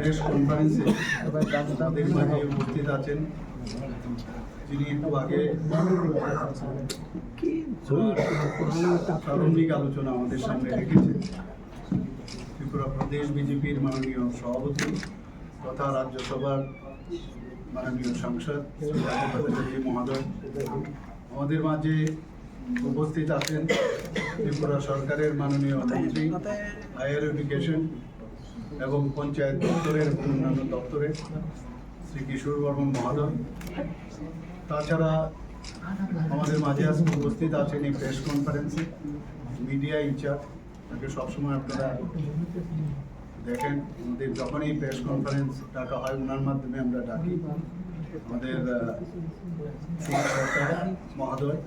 এই কনফারেন্সে উপস্থিত আছেন যিনি একটু আগে প্রারম্ভিক আলোচনা আমাদের সামনে রেখেছেন ত্রিপুরা প্রদেশ বিজেপির মাননীয় সভাপতি তথা রাজ্যসভার মাননীয় সাংসদ মহোদয়। আমাদের মাঝে উপস্থিত আছেন ত্রিপুরা সরকারের মাননীয় মন্ত্রী হায়ার এডুকেশন এবং পঞ্চায়েত দপ্তরের অন্যান্য দপ্তরের শ্রী কিশোর বর্মন মহোদয়। তাছাড়া আমাদের মাঝে আজকে উপস্থিত আছেন এই প্রেস কনফারেন্সে মিডিয়া ইনচার্জ তাকে সবসময় আপনারা দেখেন। আমাদের যখন এই প্রেস কনফারেন্স ডাকা হয় ওনার মাধ্যমে আমরা ডাকি। আমাদের মহোদয়।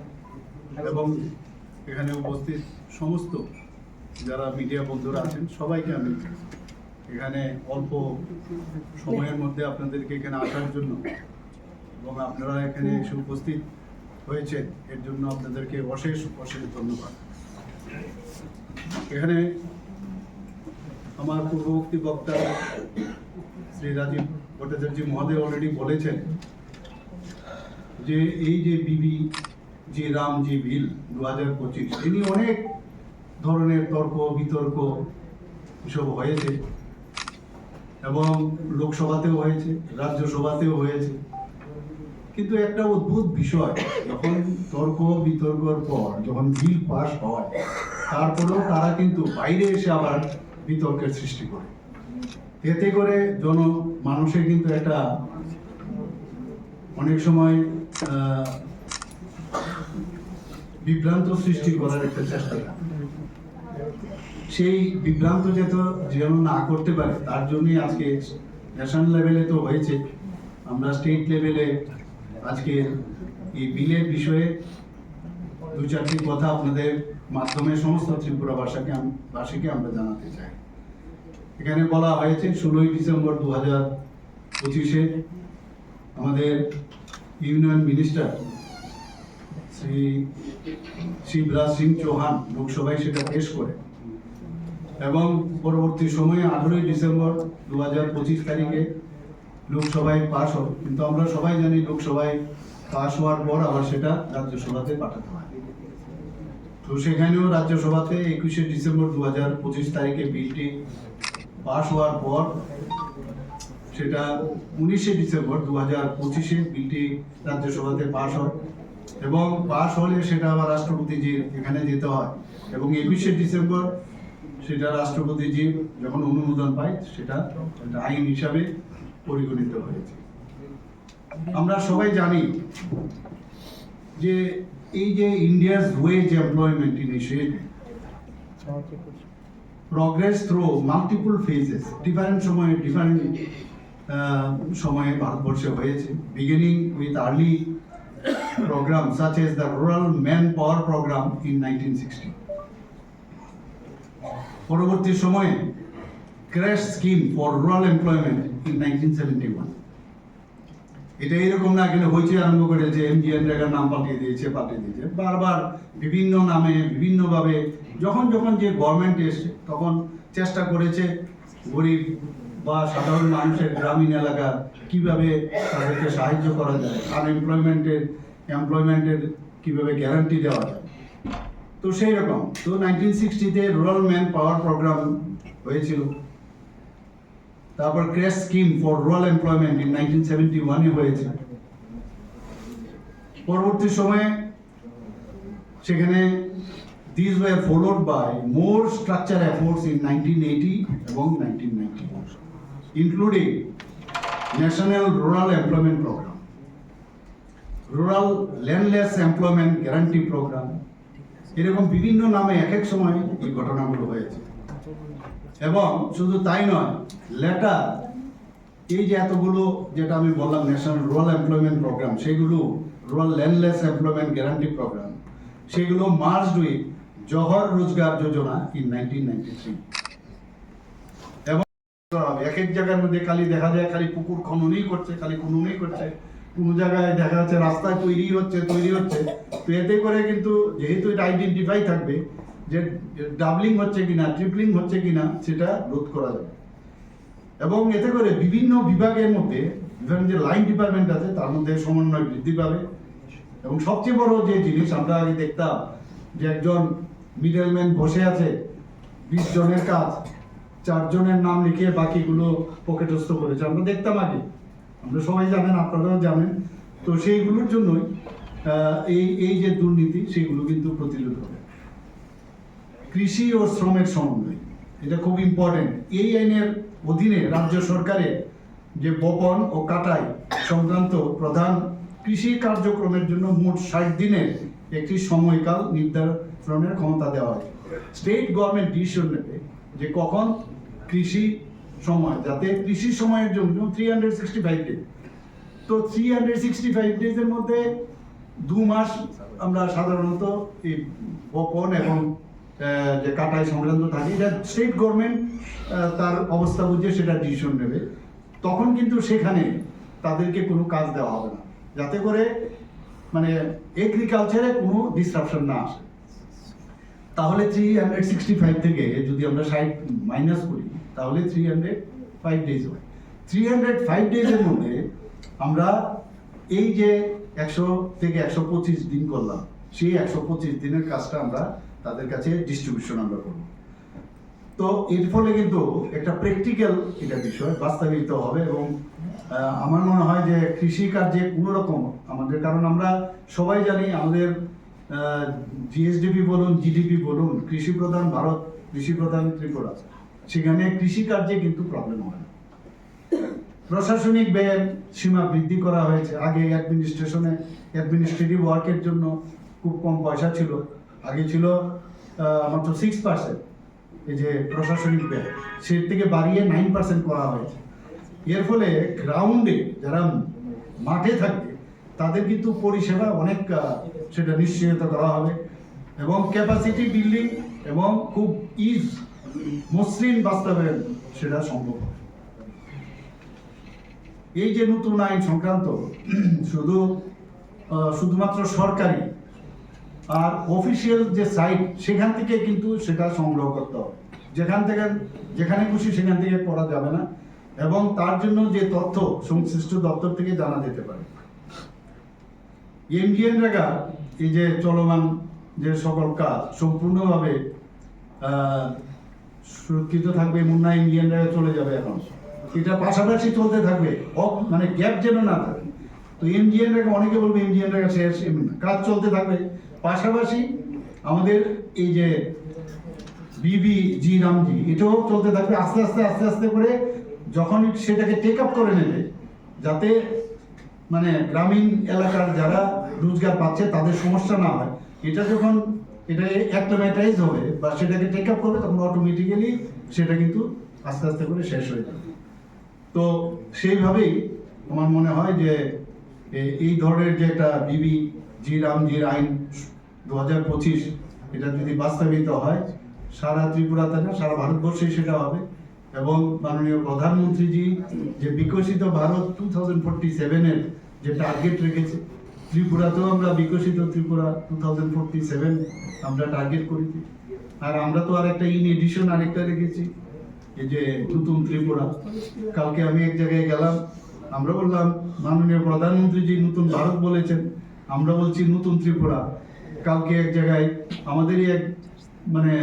এবং এখানে উপস্থিত সমস্ত যারা মিডিয়া বন্ধুরা আছেন, সবাইকে আমি এখানে অল্প সময়ের মধ্যে আপনাদেরকে এখানে আসার জন্য এবং আপনারা এখানে এসে উপস্থিত হয়েছেন, এর জন্য আপনাদেরকে অশেষ অশেষ ধন্যবাদ। এখানে আমার পূর্ববর্তী বক্তা শ্রী রাজীব ভট্টাচার্য মহোদয় অলরেডি বলেছেন যে এই যে বিবি যে রাম যে বিল দু হাজার পঁচিশ। তিনি অনেক ধরনের তর্ক, বিতর্ক এসব হয়েছে। এবং লোকসভাতেও হয়েছে, রাজ্যসভাতেও হয়েছে। কিন্তু একটা অদ্ভুত বিষয়, যখন তর্ক, বিতর্কর পর যখন বিল পাস হয়, তারপরেও তারা কিন্তু বাইরে এসে আবার বিতর্কের সৃষ্টি করে। এতে করে জন, মানুষের কিন্তু একটা অনেক সময় বিভ্রান্ত সৃষ্টি করার একটা চেষ্টা। সেই বিভ্রান্ত যেত যেন না করতে পারে, তার জন্যই আজকে ন্যাশনাল লেভেলে তো হয়েছে। আমরা স্টেট লেভেলে আজকে এই বিলের বিষয়ে দু চারটি কথা আপনাদের মাধ্যমে সমস্ত ত্রিপুরা ভাষাকে ভাষীকে আমরা জানাতে চাই। এখানে বলা হয়েছে, ষোলোই ডিসেম্বর দু হাজার পঁচিশে আমাদের ইউনিয়ন মিনিস্টার শিবরাজ সিং চৌহান লোকসভায় সেটা পেশ করে। এবং পরবর্তী সময়ে আঠেরোই ডিসেম্বর দু হাজার পঁচিশ তারিখে লোকসভায় পাশ হবে কিন্তু আমরা সবাই জানি লোকসভায় পাশ হওয়ার পর আবার সেটা রাজ্যসভাতে পাঠাতে হয়। তো সেখানেও রাজ্যসভাতে একুশে ডিসেম্বর দু হাজার পঁচিশ তারিখে বিলটি পাশ হওয়ার পর সেটা উনিশে ডিসেম্বর দু হাজার পঁচিশে বিলটি রাজ্যসভাতে পাশ হয় এবং পাশ হলে সেটা আবার রাষ্ট্রপতিজির এখানে যেতে হয়। এবং একুশে ডিসেম্বর সেটা রাষ্ট্রপতিজি যখন অনুমোদন পায়, সেটা আইন হিসাবে পরিগণিত হয়েছে। আমরা সবাই জানি যে এই যে India's wage employment initiative progress through multiple phases different সময়ে ডিফারেন্ট সময়ে ভারতবর্ষে হয়েছে। Beginning with early program, such as the Rural Manpower Program in 1960. পরবর্তী সময়ে crash scheme for rural employment in nineteen seventy one এটা এরকম না কিন্তু হয়েছে, আরম্ভ করেছে এমজিএন জায়গার নাম পাল্টিয়ে দিয়েছে পাল্টিয়ে দিয়েছে বারবার বিভিন্ন নামে, বিভিন্নভাবে যখন যখন যে গভর্নমেন্ট এসছে, তখন চেষ্টা করেছে গরিব বা সাধারণ মানুষের গ্রামীণ এলাকা কীভাবে তাদেরকে সাহায্য করা যায় আনএমপ্লয়মেন্টের এমপ্লয়মেন্টের কীভাবে গ্যারান্টি দেওয়া যায়। তো সেই রকম তো নাইনটিন সিক্সটিতে রুরাল ম্যান পাওয়ার প্রোগ্রাম হয়েছিল। তারপর crash scheme for rural employment in nineteen seventy হয়েছে। পরবর্তী সময়ে সেখানে this was followed by more structure efforts in nineteen eighty এবং nineteen including national rural employment program rural landless employment guarantee program এরকম বিভিন্ন নামে এক এক সময় এই ঘটনাগুলো হয়েছে। এবং শুধু তাই নয় লেটার এই যে এতগুলো যেটা আমি বললাম ন্যাশনাল রুরাল এমপ্লয়মেন্ট প্রোগ্রাম সেগুলো rural landless employment guarantee program সেগুলো merged with Jawahar Rozgar Yojana in nineteen ninety three এক এক জায়গার মধ্যে খালি দেখা যায় খালি পুকুর খননই করছে, খালি খননই করছে। কোনো জায়গায় দেখা যাচ্ছে রাস্তা তৈরি হচ্ছে তৈরি হচ্ছে। তো এতে করে কিন্তু যেহেতু এটা আইডেন্টিফাই থাকবে যে ডাবলিং হচ্ছে কিনা ট্রিপলিং হচ্ছে কিনা, সেটা রোধ করা যাবে। এবং এতে করে বিভিন্ন বিভাগের মধ্যে বিভিন্ন যে লাইন ডিপার্টমেন্ট আছে, তার মধ্যে সমন্বয় বৃদ্ধি পাবে। এবং সবচেয়ে বড় যে জিনিস আমরা আগে দেখতাম, যে একজন মিডলম্যান বসে আছে, বিশ জনের কাজ। চারজনের নাম লিখে বাকিগুলো পকেটস্থ করেছে। আমরা দেখতাম আগে। আমরা সবাই জানেন, আপনারাও জানেন। তো সেইগুলোর জন্যই এই এই যে দুর্নীতি, সেগুলো কিন্তু প্রতিরোধ হবে। কৃষি ও শ্রমের সমন্বয়, এটা খুব ইম্পর্টেন্ট এই আইনের অধীনে রাজ্য সরকারের যে বপন ও কাটাই সংক্রান্ত প্রধান কৃষি কার্যক্রমের জন্য মোট ষাট দিনের একটি সময়কাল নির্ধারণের ক্ষমতা দেওয়া হয়। স্টেট গভর্নমেন্ট ডিসিশন নেবে যে কখন কৃষি সময়, যাতে কৃষি সময়ের জন্য three hundred sixty five day তো থ্রি হান্ড্রেড সিক্সটি ফাইভ ডেজের মধ্যে দু মাস আমরা সাধারণত এই বপন এবং যে কাটাই সংক্রান্ত থাকে, এটা স্টেট গভর্নমেন্ট তার অবস্থা বুঝে সেটা ডিসিশন নেবে। তখন কিন্তু সেখানে তাদেরকে কোনো কাজ দেওয়া হবে না। যাতে করে মানে এগ্রিকালচারে কোনো ডিসরাপশন না আসে। তাহলে থ্রি হান্ড্রেড সিক্সটি ফাইভ থেকে যদি আমরা সাইড মাইনাস করি তাহলে থ্রি হান্ড্রেড ফাইভ ডেজ হয়। থ্রি হান্ড্রেড ফাইভ ডেজের মধ্যে আমরা এই যে একশো থেকে একশো পঁচিশ দিন করলাম, সেই একশো পঁচিশ দিনের কাজটা আমরা তাদের কাছে ডিস্ট্রিবিউশন আমরা করব। তো এর ফলে কিন্তু একটা প্র্যাকটিক্যাল এটা বিষয় বাস্তবায়িত হবে এবং আমার মনে হয় যে কৃষি কার্যে কোনো রকম আমাদের, কারণ আমরা সবাই জানি আমাদের জিএসডিপি বলুন জিডিপি বলুন কৃষি প্রধান ভারত কৃষি প্রধান ত্রিপুরা। সেখানে কৃষি কার্যে কিন্তু প্রবলেম হয় না। প্রশাসনিক ব্যয়ের সীমা বৃদ্ধি করা হয়েছে। আগে অ্যাডমিনিস্ট্রেশনে অ্যাডমিনিস্ট্রেটিভ ওয়ার্কের জন্য খুব কম পয়সা ছিল। আগে ছিল মাত্র সিক্স পার্সেন্ট এই যে প্রশাসনিক ব্যয়। সে থেকে বাড়িয়ে নাইন পার্সেন্ট করা হয়েছে। এর ফলে গ্রাউন্ডে যারা মাঠে থাকবে তাদের কিন্তু পরিষেবা অনেক সেটা নিশ্চয়ত করা হবে। এবং ক্যাপাসিটি বিল্ডিং এবং খুব ইজ মসৃণ বাস্তবায়ন সেটা সম্ভব এই যে নতুন আইন সংক্রান্ত, শুধু শুধুমাত্র সরকারি আর অফিসিয়াল যে সাইট, সেখান থেকে কিন্তু সেটা সংগ্রহ করতে হবে। যেখান থেকে, যেখানে খুশি সেখান থেকে করা যাবে না এবং তার জন্য যে তথ্য, সংশ্লিষ্ট দপ্তর থেকে জানা যেতে পারে। ইন্ডিয়ান রেগা, এই যে চলমান যে সকল কাজ, সম্পূর্ণভাবে সুরক্ষিত থাকবে, মুন্না ইন্ডিয়ান রেগা চলে যাবে এখন। এটা পাশাপাশি চলতে থাকবে। মানে গ্যাপ যেন না থাকে। তো ইন্ডিয়ান রেগা অনেকে বলবে ইন্ডিয়ান রেগা শেষ কাজ চলতে থাকবে। পাশাপাশি আমাদের এই যে বিবি জি রামজি, এটাও চলতে থাকবে। আস্তে আস্তে আস্তে আস্তে করে যখন সেটাকে টেক আপ করে নেবে, যাতে মানে গ্রামীণ এলাকার যারা রোজগার পাচ্ছে, তাদের সমস্যা না হয়। এটা যখন এটা অ্যাক্টোমেটাইজ হবে বা সেটাকে টেক আপ করবে, তখন অটোমেটিক্যালি সেটা কিন্তু আস্তে আস্তে করে শেষ হয়ে যাবে। তো সেইভাবেই আমার মনে হয় যে এই ধরনের যে একটা বিবি জি রামজির আইন দু হাজার পঁচিশ, এটা যদি বাস্তবায়িত হয়, সারা ত্রিপুরাতে না, সারা ভারতবর্ষে সেটা হবে। এবং মাননীয় প্রধানমন্ত্রীজি যে বিকশিত ভারত টু থাউজেন্ড ফোরটি সেভেনের যে টার্গেট রেখেছে ত্রিপুরাতেও আমরা Viksit Tripura two thousand forty seven আমরা টার্গেট করেছি। আর আমরা তো আর একটা ইন এডিশন আরেকটা রেখেছি, এই যে নতুন ত্রিপুরা। কালকে আমি এক জায়গায় গেলাম, আমরা বললাম, মাননীয় প্রধানমন্ত্রীজি নতুন ভারত বলেছেন, আমরা বলছি নতুন ত্রিপুরা। কালকে এক জায়গায় আমাদেরই এক মানে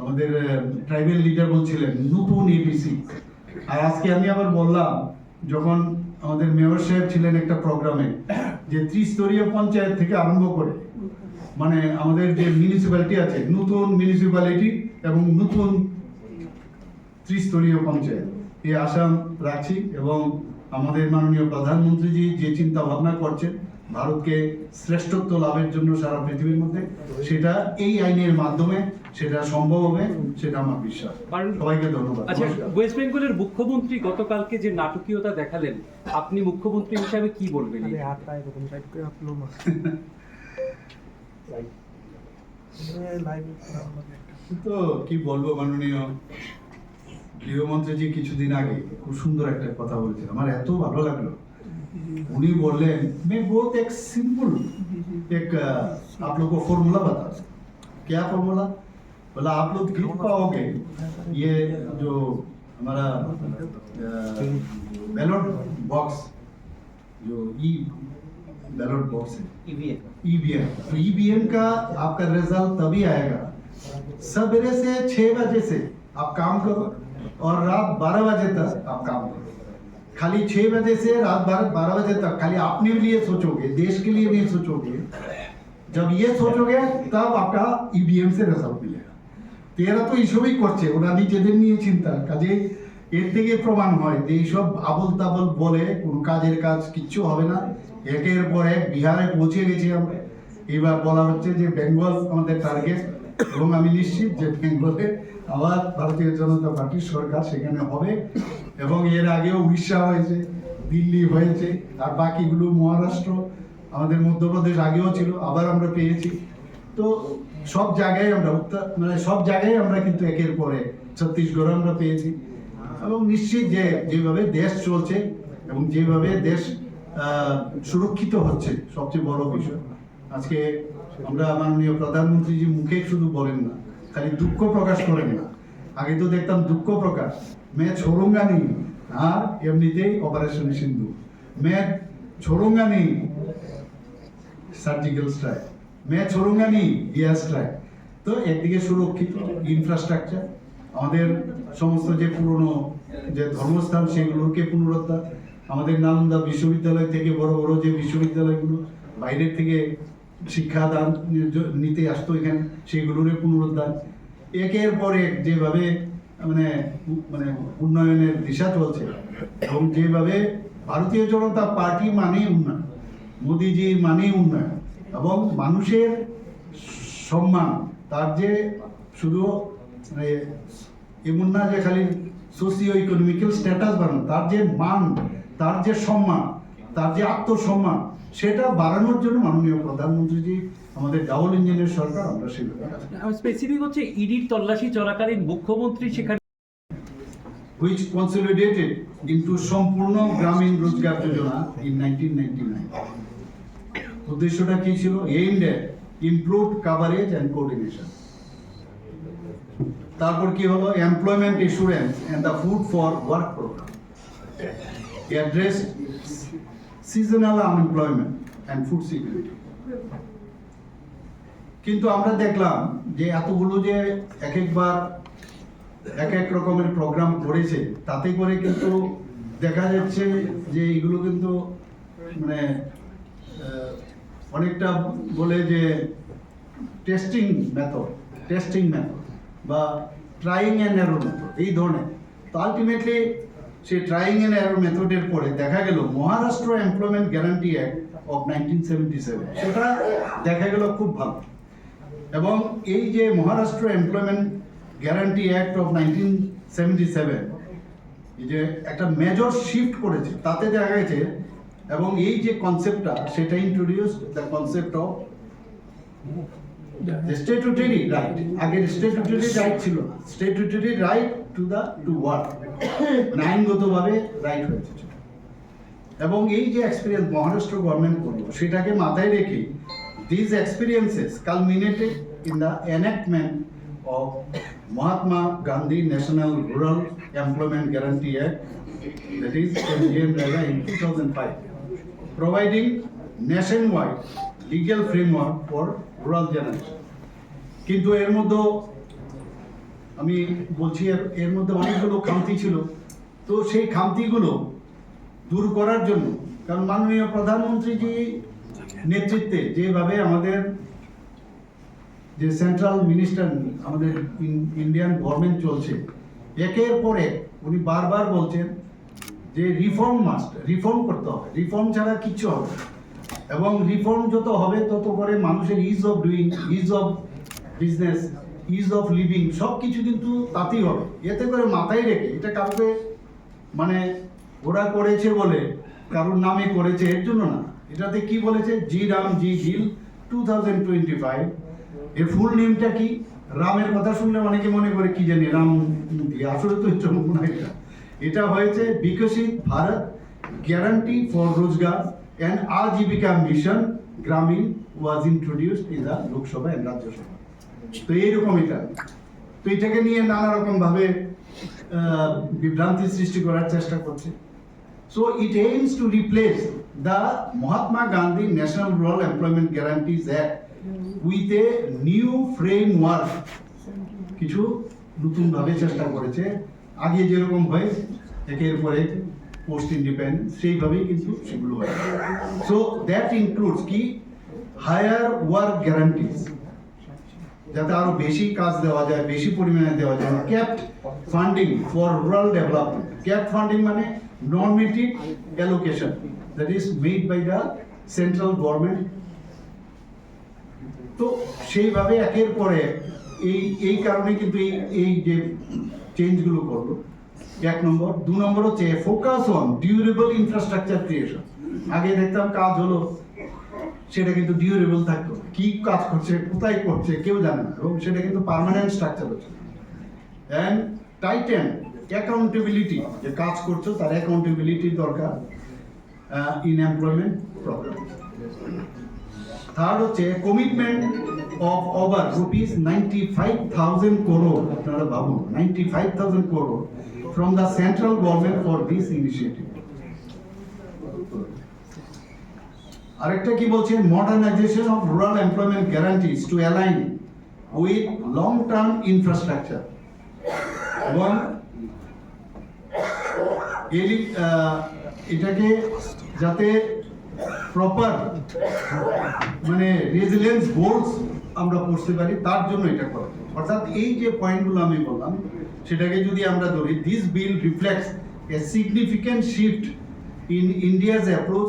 আমাদের ট্রাইবেল লিডার বলছিলেন, নতুন এবিসি আর আজকে আমি আবার বললাম, যখন আমাদের মেয়র সাহেব ছিলেন একটা প্রোগ্রামে, যে ত্রিস্তরীয় পঞ্চায়েত থেকে আরম্ভ করে মানে আমাদের যে মিউনিসিপ্যালিটি আছে, নতুন মিউনিসিপ্যালিটি এবং নতুন ত্রিস্তরীয় পঞ্চায়েত। এই আসাম রাখছি এবং আমাদের মাননীয় প্রধানমন্ত্রীজি যে চিন্তা ভাবনা করছেন, ভারতকে শ্রেষ্ঠত্ব লাভের জন্য সারা পৃথিবীর মধ্যে, সেটা এই আইনের মাধ্যমে সেটা সম্ভব হবে সেটা আমার বিশ্বাস। সবাইকে ধন্যবাদ। আচ্ছা ওয়েস্ট বেঙ্গলের মুখ্যমন্ত্রী গতকালকে যে নাটকীয়তা দেখালেন আপনি মুখ্যমন্ত্রী হিসাবে কি বলবেন? তো কি বলব মাননীয় গৃহমন্ত্রী গৃহমন্ত্রীজি কিছুদিন আগে খুব সুন্দর একটা কথা বলেছেন আমার এত ভালো লাগল। উনি বললেন মে বহুত এক সিম্পল এক आप ফর্মুলা को फॉर्मूला बता क्या बोला आप लोग जीत पाओगे? ये जो हमारा बैलट बॉक्स जो ई बैलोट बॉक्स है। ईवीएम तो ईवीएम का आपका रिज़ल्ट तभी आएगा। सवेरे से छह बजे से आप काम करो और रात बारह बजे तक आप काम करो। खाली छह बजे से रात बारह बारह बजे तक खाली अपने लिए सोचोगे देश के लिए नहीं सोचोगे। जब ये सोचोगे तब आपका ईवीएम से रिज़ल्ट मिलेगा। তো এরা তো এইসবই করছে, ওরা নিজেদের নিয়ে চিন্তা। কাজে এর থেকে প্রমাণ হয় যে এইসব আবল তাবল বলে কোনো কাজের কাজ কিচ্ছু হবে না। একের পর এক বিহারে পৌঁছে গেছি আমরা। এবার বলা হচ্ছে যে বেঙ্গল আমাদের টার্গেট এবং আমি নিশ্চিত যে বেঙ্গলে আবার ভারতীয় জনতা পার্টির সরকার সেখানে হবে এবং এর আগেও উড়িষ্যা হয়েছে, দিল্লি হয়েছে, আর বাকিগুলো মহারাষ্ট্র, আমাদের মধ্যপ্রদেশ আগেও ছিল, আবার আমরা পেয়েছি। তো সব জায়গায় আমরা উত্তর মানে সব জায়গায় আমরা কিন্তু একের পরে ছত্তিশগড় আমরা পেয়েছি। এবং নিশ্চিত যে যেভাবে দেশ চলছে এবং যেভাবে দেশ সুরক্ষিত হচ্ছে, সবচেয়ে বড় বিষয়। আজকে আমরা মাননীয় প্রধানমন্ত্রীজি মুখে শুধু বলেন না, খালি দুঃখ প্রকাশ করেন না। আগে তো দেখতাম দুঃখ প্রকাশ। মে ছোড়ুঙ্গা নেই, আর এমনিতেই অপারেশন সিন্ধু। মে ছোড়ুঙ্গা নেই সার্জিক্যাল স্ট্রাইক ম্যাচ হরুঙ্গানি ট্রাক তো একদিকে সুরক্ষিত ইনফ্রাস্ট্রাকচার আমাদের সমস্ত যে পুরনো যে ধর্মস্থান, সেগুলোকে পুনরুদ্ধার। আমাদের নালন্দা বিশ্ববিদ্যালয় থেকে বড় বড় যে বিশ্ববিদ্যালয়গুলো, বাইরের থেকে শিক্ষাদান নিতে আসতো এখানে সেগুলোরই পুনরুদ্ধার। একের পর এক যেভাবে মানে মানে উন্নয়নের দিশা চলছে, এবং যেভাবে ভারতীয় জনতা পার্টি মানেই উন্নয়ন মোদিজি মানেই উন্নয়ন। এবং মানুষের সম্মান তার যে শুধু মানে এমন না যে খালি সোসিও ইকোনমিক্যাল স্ট্যাটাস বাড়ানো তার যে মান তার যে সম্মান তার যে আত্মসম্মান সেটা বাড়ানোর জন্য মাননীয় প্রধানমন্ত্রীজি আমাদের ডাবল ইঞ্জিনের সরকার আমরা সেভাবে স্পেসিফিক হচ্ছে ইডির তল্লাশি চলাকালীন মুখ্যমন্ত্রী সেখানে which consolidated into সম্পূর্ণ Grameen Rozgar Yojana in nineteen ninety 1999 উদ্দেশ্যটা কি ছিল? aimed at improved coverage and coordination. তারপর কি হলো? Employment insurance and the food for work program address seasonal unemployment and food security কিন্তু আমরা দেখলাম যে এতগুলো যে এক একবার এক এক রকমের প্রোগ্রাম করেছে, তাতে করে কিন্তু দেখা যাচ্ছে যে এগুলো কিন্তু মানে অনেকটা বলে যে টেস্টিং মেথড টেস্টিং মেথড বা ট্রাইং অ্যান্ড এরর মেথড এই ধরনের। তো আলটিমেটলি সেই ট্রাইং অ্যান্ড এরর মেথডের পরে দেখা গেল Maharashtra employment guarantee act of nineteen seventy seven সেটা দেখা গেল খুব ভালো। এবং এই যে Maharashtra employment guarantee act of nineteen seventy seven যে একটা মেজর শিফট করেছে, তাতে দেখা গেছে এবং এই যে কনসেপ্টটা সেটা introduce the concept of statutory right আগের স্ট্যাটুটরি রাইট ছিল না। Statutory right to the to work আইনগতভাবে রাইট হয়েছে। এবং এই যে এক্সপিরিয়েন্স মহারাষ্ট্র গভর্নমেন্ট করল সেটাকে মাথায় রেখে this experiences culminated in the enactment of Mahatma Gandhi national rural employment guarantee act that is MGN REGA in 2005, providing nationwide legal framework for rural generation. কিন্তু এর মধ্যে আমি বলছি, এর- মধ্যে অনেকগুলো খামতি ছিল তো সেই খামতিগুলো দূর করার জন্য, কারণ মাননীয় প্রধানমন্ত্রীজি নেতৃত্বে যেভাবে আমাদের যে সেন্ট্রাল মিনিস্টার আমাদের ইন- ইন্ডিয়ান গভর্নমেন্ট চলছে, একের পর উনি বারবার বলছেন যে রিফর্ম মাস্ট রিফর্ম করতে হবে। রিফর্ম ছাড়া কিচ্ছু হবে এবং রিফর্ম যত হবে, তত করে মানুষের ease of doing ease of business ease of living সব কিছু কিন্তু তাতেই হবে। এতে করে মাথায় রেখে, এটা কাউকে মানে ওরা করেছে বলে, কারোর নামে করেছে, এর জন্য না। এটাতে কি বলেছে? G RAM, G bill two thousand twenty five এর ফুল নেমটা কি? রামের কথা শুনলে অনেকে মনে করে, কি জানি, রাম। আসলে তো এটা মনে হয় এটা। হয়েছে Viksit Bharat guarantee for Rozgar and Ajeevika mission Gramin was introduced in the Lok Sabha and Rajya Sabha তো এইরকম এটা। তো এটাকে নিয়ে নানা রকম ভাবে বিভ্রান্তি সৃষ্টি করার চেষ্টা করছে। So it aims to replace the Mahatma Gandhi national rural employment guarantees act with a new framework কিছু নতুনভাবে চেষ্টা করেছে। আগে যেরকম হয়, একের পরে পোস্ট ইন্ডিপেন্ডেন্স সেইভাবেই কিন্তু সেগুলো হয়। সো দ্যাট ইনক্লুডস কি? হায়ার ওয়ার্ক গ্যারান্টিজ যাতে আরও বেশি কাজ দেওয়া যায়, বেশি পরিমাণে দেওয়া যায়। Capped funding for rural development capped funding মানে normative allocation that is made by the central government তো সেইভাবে একের পরে এই এই কারণে কিন্তু এই এই যে চেঞ্জগুলো করল এক নম্বর। দু নম্বর হচ্ছে focus on durable infrastructure creation আগে দেখতাম কাজ হলো, সেটা কিন্তু ডিউরেবল থাকতো। কি কাজ করছে, কোথায় করছে, কেউ জানে না। এবং সেটা কিন্তু পার্মানেন্ট স্ট্রাকচার হচ্ছে। অ্যান্ড টাইটেন অ্যাকাউন্টেবিলিটি যে কাজ করছ, তার অ্যাকাউন্টেবিলিটি দরকার ইন এমপ্লয়মেন্ট প্রবলেম থার্ড হচ্ছে commitment of over rupees ninety five thousand crore আপনারা ভাবুন ninety five thousand crore from the central government for this initiative আরেকটা কি বলছে modernisation of rural employment guarantees to align with long term infrastructure এবং এটাকে যাতে proper মানে resilience goals আমরা পড়তে পারি, তার জন্য এটা করা। অর্থাৎ এই যে পয়েন্টগুলো আমি বললাম, সেটাকে যদি আমরা ধরি this bill reflects a significant shift in India's approach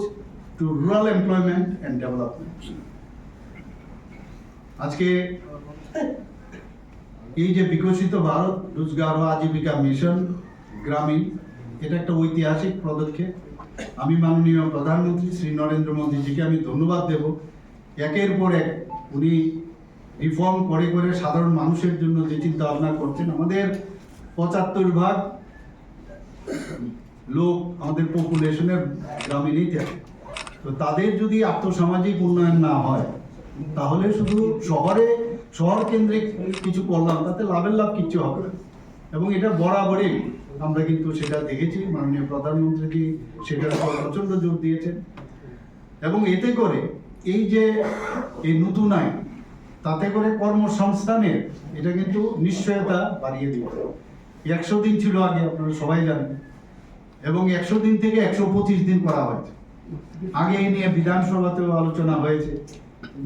to rural employment and development আজকে এই যে বিকশিত ভারত, রোজগার ও আজীবিকা মিশন গ্রামীণ, এটা একটা ঐতিহাসিক পদক্ষেপ। আমি মাননীয় প্রধানমন্ত্রী শ্রী নরেন্দ্র মোদীজিকে আমি ধন্যবাদ দেব। একের পর এক উনি রিফর্ম করে করে সাধারণ মানুষের জন্য যে চিন্তা ভাবনা করছেন, আমাদের পঁচাত্তর ভাগ লোক আমাদের পপুলেশনের গ্রামীণই থাকে তো তাদের যদি আর্থসামাজিক উন্নয়ন না হয়, তাহলে শুধু শহরে, শহর কেন্দ্রিক কিছু করলাম, তাতে লাভের লাভ কিচ্ছু হবে না। এবং এটা বরাবরই আমরা কিন্তু সেটা দেখেছি, মাননীয় প্রধানমন্ত্রী সেটার উপর প্রচণ্ড জোর দিয়েছেন। এবং এতে করে এই যে, এই নতুন আইন তাতে করে কর্মসংস্থানের এটা কিন্তু নিশ্চয়তা বাড়িয়ে দিয়েছে একশো দিন ছিল আগে, আপনারা সবাই জানেন। এবং একশো দিন থেকে একশো পঁচিশ দিন করা হয়েছে। আগে এই নিয়ে বিধানসভাতেও আলোচনা হয়েছে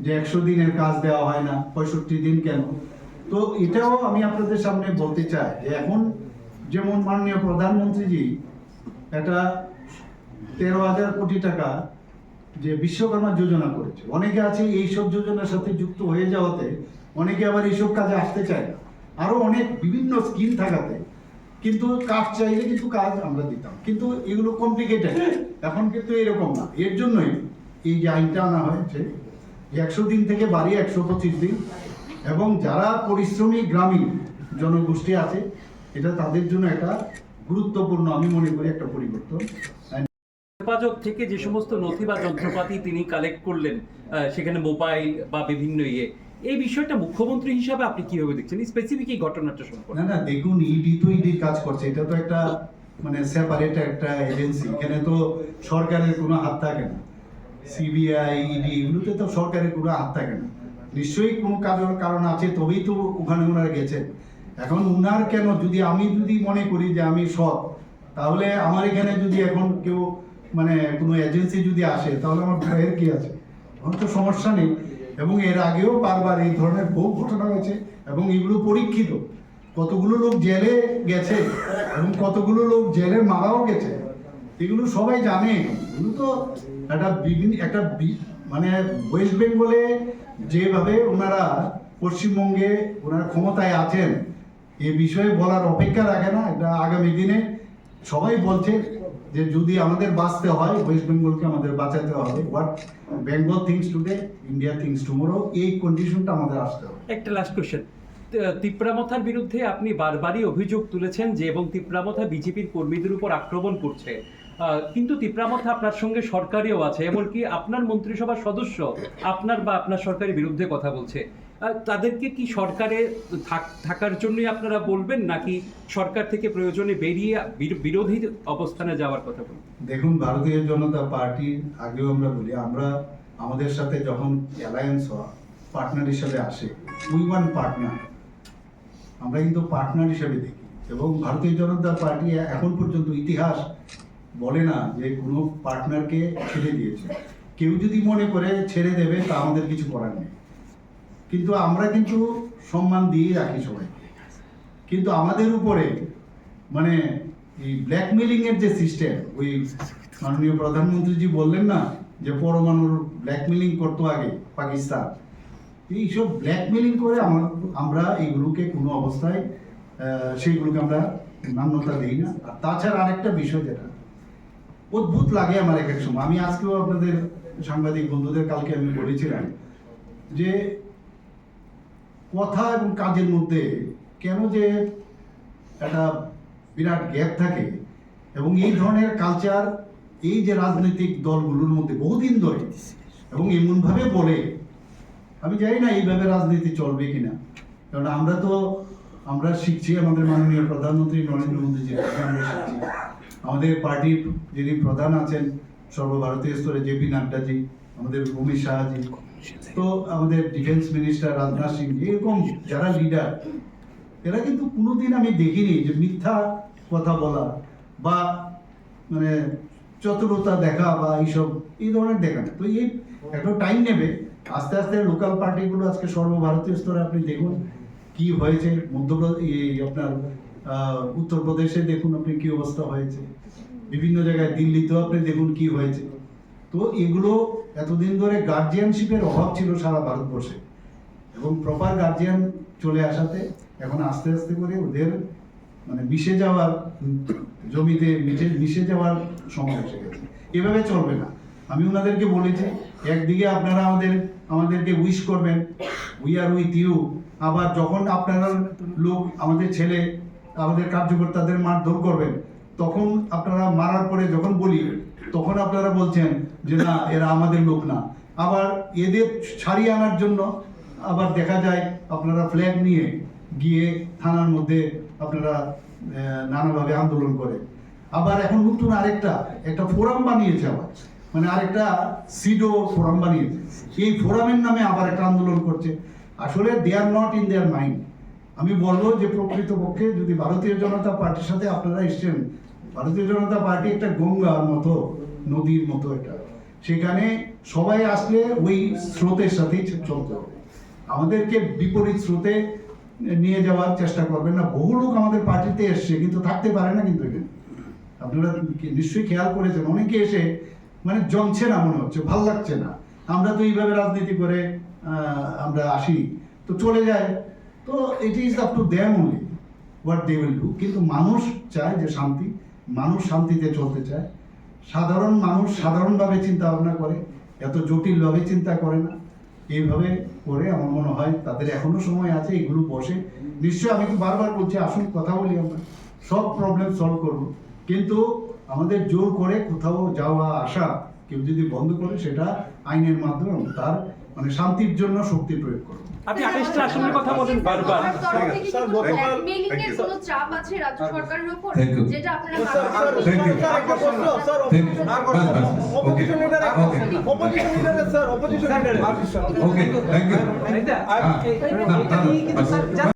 যে একশো দিনের কাজ দেওয়া হয় না, পঁয়ষট্টি দিন কেন? তো এটাও আমি আপনাদের সামনে বলতে চাই যে এখন যেমন মাননীয় প্রধানমন্ত্রীজি একটা তেরো হাজার কোটি টাকা যে বিশ্বকর্মা যোজনা করেছে। অনেকে আছে এইসব যোজনার সাথে যুক্ত হয়ে যাওয়াতে অনেকে আবার এইসব কাজে আসতে চায় না। আরও অনেক বিভিন্ন স্কিম থাকাতে কিন্তু কাজ চাইলে কিন্তু কাজ আমরা দিতাম। কিন্তু এগুলো কমপ্লিকেটেড এখন কিন্তু এরকম না। এর জন্যই এই যে আইনটা আনা হয়েছে একশো দিন থেকে বাড়িয়ে একশো পঁচিশ দিন। এবং যারা পরিশ্রমী গ্রামীণ জনগোষ্ঠী আছে, এটা তাদের জন্য একটা গুরুত্বপূর্ণ, আমি মনে করি, একটা পরিবর্তন। হেফাজত থেকে যে সমস্ত নথি বা যন্ত্রপাতি তিনি কালেক্ট করলেন সেখানে মোবাইল বা বিভিন্ন ইয়ে এই বিষয়টা মুখ্যমন্ত্রী হিসাবে আপনি কীভাবে দেখছেন? স্পেসিফিক এই ঘটনাটা সম্পর্কে। না না, দেখুন ইডি তো ইডির কাজ করছে, এটা তো একটা মানে সেপারেট একটা এজেন্সি এখানে তো সরকারের কোনো হাত থাকে না। সিবিআই ইডি এগুলোতে তো সরকারের কোনো হাত থাকে না। নিশ্চয়ই কোনো কাজের কারণ আছে, তবেই তো ওখানে ওনারা গেছেন। এখন উনার কেন, যদি আমি যদি মনে করি যে আমি সৎ, তাহলে আমার এখানে যদি এখন কেউ মানে কোনো এজেন্সি যদি আসে, তাহলে আমার ভয়ের কি আছে? আমার তো সমস্যা নেই। এবং এর আগেও বারবার এই ধরনের বহু ঘটনা হয়েছে এবং এগুলো পরীক্ষিত। কতগুলো লোক জেলে গেছে এবং কতগুলো লোক জেলে মারাও গেছে, এগুলো সবাই জানে। এগুলো তো একটা বিভিন্ন, একটা মানে ওয়েস্ট বেঙ্গলে যেভাবে ওনারা পশ্চিমবঙ্গে ওনারা ক্ষমতায় আছেন, এ বিষয়ে বলার অপেক্ষা রাখে না। এটা আগামী দিনে সবাই বলছে যে যদি আমাদের বাঁচতে হয় ওয়েস্ট বেঙ্গলকে আমাদের বাঁচাতে হবে। What Bengal thinks today India thinks tomorrow এই কন্ডিশনটা আমাদের আসতে হবে। একটা লাস্ট কোশ্চেন তিপ্রামথার বিরুদ্ধে আপনি বারবারই অভিযোগ তুলেছেন যে, এবং তিপ্রামথা বিজেপির কর্মীদের উপর আক্রমণ করছে। কিন্তু তিপ্রামথা আপনার সঙ্গে সরকারিও আছে, এমনকি আপনার মন্ত্রিসভার সদস্য আপনার বা আপনার সরকারের বিরুদ্ধে কথা বলছে। তাদেরকে কি সরকারে থাক- থাকার জন্যই আপনারা বলবেন? নাকি সরকার থেকে প্রয়োজনে বেরিয়ে বির- বিরোধী অবস্থানে যাওয়ার কথা বলবেন দেখুন, ভারতীয় জনতা পার্টি, আগেও আমরা বলি, আমরা আমাদের সাথে যখন অ্যালায়েন্স হওয়া পার্টনার হিসেবে আসে উই ওয়ান পার্টনার আমরা কিন্তু পার্টনার হিসেবে দেখি। এবং ভারতীয় জনতা পার্টি এখন পর্যন্ত ইতিহাস বলে না যে কোনো পার্টনারকে ছেড়ে দিয়েছে। কেউ যদি মনে করে ছেড়ে দেবে, তা আমাদের কিছু করার নেই। কিন্তু আমরা কিন্তু সম্মান দিয়েই রাখি সবাই কিন্তু আমাদের উপরে মানে এই ব্ল্যাকমেলিং এর যে সিস্টেম ওই মাননীয় প্রধানমন্ত্রীজি বললেন না যে পরমাণুর ব্ল্যাকমেলিং করতো আগে পাকিস্তান? এইসব ব্ল্যাকমেলিং করে আমার আমরা এইগুলোকে কোনো অবস্থায় সেইগুলোকে আমরা মান্যতা দিই না। আর তাছাড়া আরেকটা বিষয় যেটা, অদ্ভুত লাগে আমার এক এক সময়। আমি আজকেও আপনাদের সাংবাদিক বন্ধুদের কালকে আমি বলেছিলাম যে কথা এবং কাজের মধ্যে কেন যে একটা বিরাট গ্যাপ থাকে এবং এই ধরনের কালচার এই যে রাজনৈতিক দলগুলোর মধ্যে বহুদিন ধরে এবং এমনভাবে বলে, আমি জানি না এইভাবে রাজনীতি চলবে কিনা। কারণ আমরা তো, আমরা শিখছি, আমাদের মাননীয় প্রধানমন্ত্রী নরেন্দ্র মোদীজি আমরা শিখছি। আমাদের পার্টির যিনি প্রধান আছেন, সর্বভারতীয় স্তরে জেপি নাড্ডাজি আমাদের অমিত শাহজি তো আমাদের ডিফেন্স মিনিস্টার রাজনাথ সিং এরকম যারা লিডার এরা কিন্তু কোনোদিন আমি দেখিনি যে মিথ্যা কথা বলা বা মানে চতুরতা দেখা বা এইসব, এই ধরনের দেখা তো এই একটা টাইম নেবে, আস্তে আস্তে লোকাল পার্টিগুলো আজকে সর্বভারতীয় স্তরে আপনি দেখুন কি হয়েছে, মধ্যপ্রদেশ, এই আপনার উত্তরপ্রদেশে দেখুন আপনি কি অবস্থা হয়েছে, বিভিন্ন জায়গায় দিল্লিতেও আপনি দেখুন কি হয়েছে। তো এগুলো এতদিন ধরে গার্জিয়ানশিপের অভাব ছিল সারা ভারতবর্ষে। এবং প্রপার গার্জিয়ান চলে আসাতে এখন আস্তে আস্তে করে ওদের মানে মিশে যাওয়ার জমিতে মিশে মিশে যাওয়ার সময় এসে গেছে। এভাবে চলবে না। আমি ওনাদেরকে বলেছি, একদিকে আপনারা আমাদের, আমাদেরকে উইশ করবেন উই আর উইথ ইউ আবার যখন আপনারা লোক, আমাদের ছেলে, আমাদের কার্যকর্তাদের মারধর করবেন, তখন আপনারা মারার পরে যখন বলি, তখন আপনারা বলছেন যে না, এরা আমাদের লোক না। আবার এদের ছাড়িয়ে আনার জন্য আবার দেখা যায় আপনারা ফ্ল্যাগ নিয়ে গিয়ে থানার মধ্যে আপনারা নানাভাবে আন্দোলন করে। আবার এখন নতুন আরেকটা, একটা ফোরাম বানিয়েছে আবার। মানে আরেকটা সিডো ফোরাম বানিয়েছে। এই ফোরামের নামে আবার একটা আন্দোলন করছে। আসলে they are not in their mind আমি বলব যে প্রকৃতপক্ষে যদি ভারতীয় জনতা পার্টির সাথে আপনারা এসছেন, ভারতীয় জনতা পার্টি একটা গঙ্গার মতো, নদীর মতো এটা। সেখানে সবাই আসলে ওই স্রোতের সাথেই চলতে হবে। আমাদেরকে বিপরীত স্রোতে নিয়ে যাওয়ার চেষ্টা করবেন না। বহু লোক আমাদের পার্টিতে এসছে, কিন্তু থাকতে পারে না কিন্তু এখানে। আপনারা নিশ্চয়ই খেয়াল করেছেন? অনেকে এসে মানে জমছে না মনে হচ্ছে, ভালো লাগছে না। আমরা তো এইভাবে রাজনীতি করে আমরা আসি। তো চলে যায়। তো it is up to them only what they will do কিন্তু মানুষ চায় যে শান্তি, মানুষ শান্তিতে চলতে চায়। সাধারণ মানুষ সাধারণভাবে চিন্তা ভাবনা করে, এত জটিলভাবে চিন্তা করে না। এইভাবে করে আমার মনে হয় তাদের এখনও সময় আছে এগুলো বসে। নিশ্চয়ই আমি তো বারবার বলছি, আসুন কথা বলি আমরা। সব প্রবলেম সলভ করব। কিন্তু আমাদের জোর করে কোথাও যাওয়া, আসা কেউ যদি বন্ধ করে, সেটা আইনের মাধ্যমে তার মানে শান্তির জন্য শক্তি প্রয়োগ করুন আপনি আঠাশটা আসনের কথা বলেন বারবার। Okay thank you